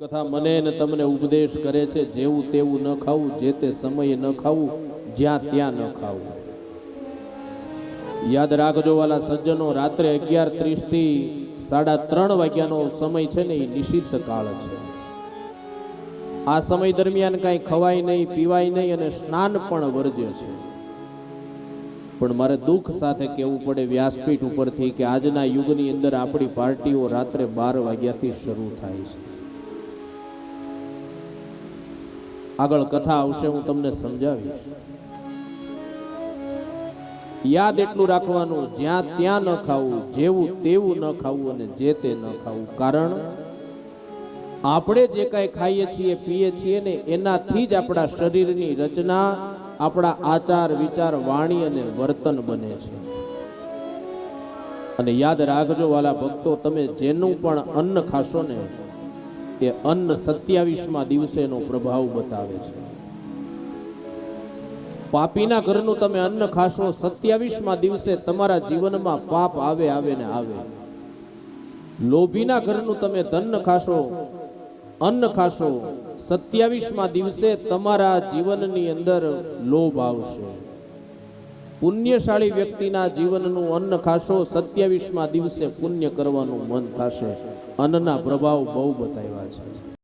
કથા મને ને તમને ઉપદેશ કરે છે, જેવું તેવું ન ખાવું, જે તે સમયે ન ખાવું, જ્યાં ત્યાં ન ખાવું. યાદ રાખજો વાલા સજ્જનો, રાત્રે અગિયાર ત્રીસથી સાડા ત્રણ વાગ્યાનો સમય છે ને, એ નિષિદ્ધ કાળ છે. આ સમય દરમિયાન કાંઈ ખવાય નહીં, પીવાય નહીં અને સ્નાન પણ વર્જ્ય છે. પણ મારે દુઃખ સાથે કહેવું પડે વ્યાસપીઠ ઉપરથી કે આજના યુગની અંદર આપણી પાર્ટીઓ રાત્રે બાર વાગ્યાથી શરૂ થાય છે. આગળ કથા આવશે, હું તમને સમજાવીશ. યાદ એટલું રાખવાનું, જ્યાં ત્યાં ન ખાવું, જેવું તેવું ન ખાવું અને જે તે ન ખાવું. કારણ, આપણે જે કાંઈ ખાઈએ છીએ, પીએ છીએ ને એનાથી જ આપણા શરીરની રચના, આપણા આચાર, વિચાર, વાણી અને વર્તન બને છે. અને યાદ રાખજો વાલા ભક્તો, તમે જેનું પણ અન્ન ખાશો ને એ અન્ન સત્યાવીસમાં દિવસેનો પ્રભાવ બતાવે છે. પાપીના ઘરનું તમે અન્ન ખાશો, સત્યાવીસમાં દિવસે તમારા જીવનમાં પાપ આવે આવે ને આવે. લોભીના ઘરનું તમે ધન ખાશો, અન્ન ખાશો, સત્યાવીસમાં દિવસે તમારા જીવનની અંદર લોભ આવશે. પુણ્યશાળી વ્યક્તિના જીવનનું અન્ન ખાશો, સત્યાવીસમાં દિવસે પુણ્ય કરવાનું મન થશે. અન્નના પ્રભાવ બહુ બતાવ્યા છે.